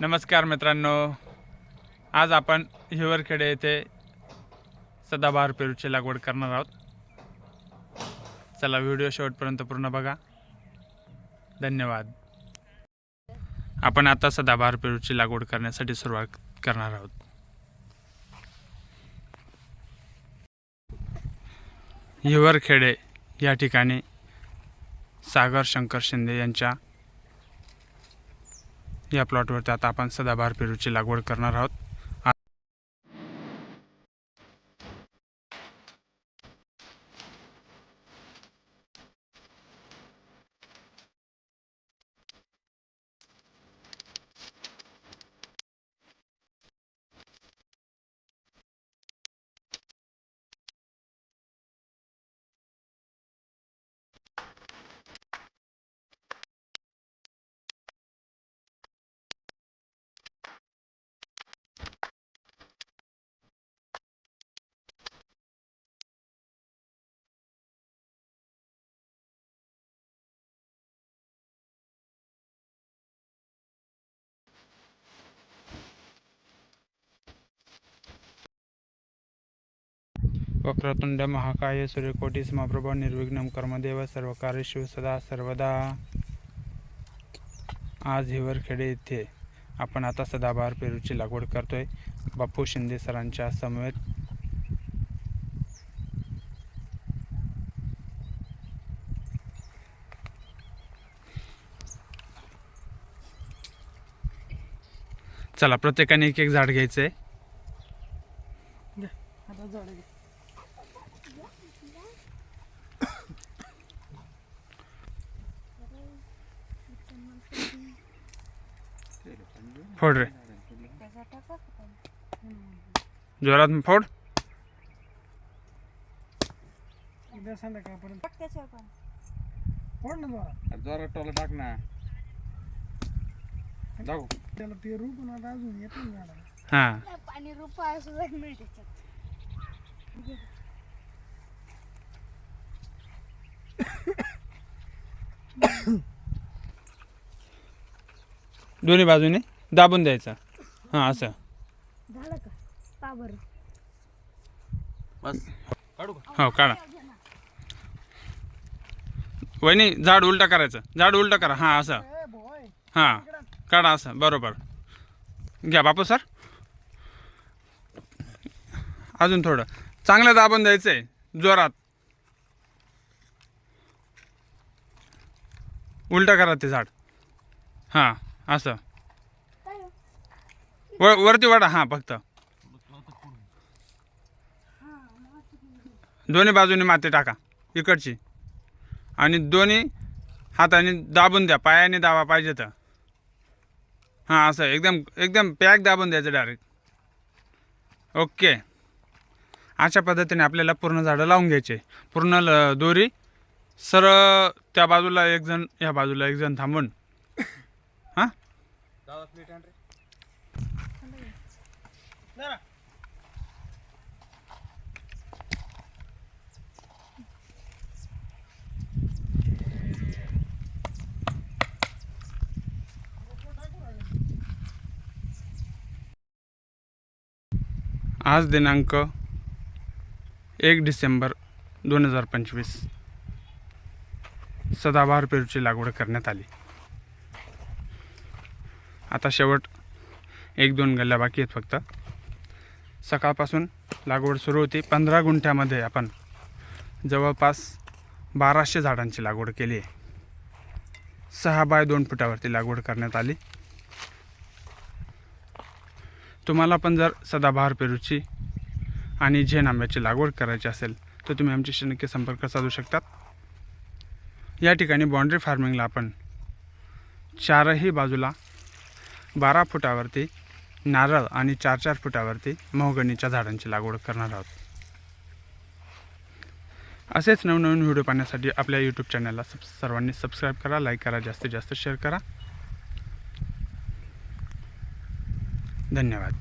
नमस्कार मित्रांनो. आज आपण हिवरखेडे येथे सदाबहार पेरूची लागवड करणार आहोत. चला व्हिडिओ शेवटपर्यंत पूर्ण बघा. धन्यवाद. आपण आता सदाबहार पेरूची लागवड करण्यासाठी सुरुवात करणार आहोत. हिवरखेडे या ठिकाणी सागर शंकर शिंदे यांच्या या प्लॉटवरती आता आपण सदाबहार पेरूची लागवड करणार आहोत. वक्रतुंड महाकाय सूर्यकोटी समप्रभ निर्विघ्न कर्मदेव सर्व कार्यशिव सदा सर्वदा. आज हिवरखेडे येथे आपण आता सदाबहार पेरूची लागवड करतोय. बापू शिंदे सरांच्या समवेत. चला प्रत्येकाने एक एक झाड घ्यायचंय. आता झाड घे. फोड रे. जोरात फोड. फोड ना जरा जोरात टोला टाक ना. जाऊ. त्याला पेरू पण आता अजून येत नाही झाडाला हां. पाणी दोन्ही बाजूने दाबून द्यायचं. हां असं. झालं का? का बरं? बस. काढू का हो काढा. वहिनी झाड उलटा करायचं. झाड उलटा करा. हां असं. हां काढा असं. बरोबर. घ्या बापू सर. अजून थोडं. चांगलं दाबून द्यायचं आहे जोरात. उलटा करा ते झाड. हां. असं. वर वरती वाडा हां फक्त. दोन्ही बाजूने माती टाका इकडची. आणि दोन्ही हाताने दाबून द्या पायाने दाबा पाहिजे तर. हां असं एकदम एकदम पॅक दाबून द्यायचं डायरेक्ट ओके. अशा पद्धतीने आपल्याला पूर्ण झाडं लावून घ्यायचे. पूर्ण ल दोरी सरळ त्या बाजूला एक जण ह्या बाजूला एक जण थांबून. दादा प्लेट आण रे. जरा आज दिनांक एक डिसेंबर दोन हजार पंचवीस सदाबहार पेरूची लागवड करण्यात आली. आता शेवट एक दोन गल्ल्या बाकी आहेत फक्त. सकाळपासून लागवड सुरू होती. पंधरा गुंठ्यामध्ये आपण जवळपास बाराशे झाडांची लागवड केली आहे. सहा बाय दोन फुटावरती लागवड करण्यात आली. तुम्हाला पण जर सदाबहार पेरूची आणि झेन आंब्याची लागवड करायची असेल तर तुम्ही आमच्याशी नक्की संपर्क साधू शकतात. या ठिकाणी बाँड्री फार्मिंगला आपण चारही बाजूला बारा फुटावरती नारळ आणि चार चार फुटावरती मोहगणीच्या झाडांची लागवड करणार आहोत. असेच नवनवीन व्हिडिओ पाहण्यासाठी आपल्या यूट्यूब चॅनलला सब सर्वांनी सबस्क्राईब करा लाईक करा जास्तीत जास्त शेअर करा. धन्यवाद.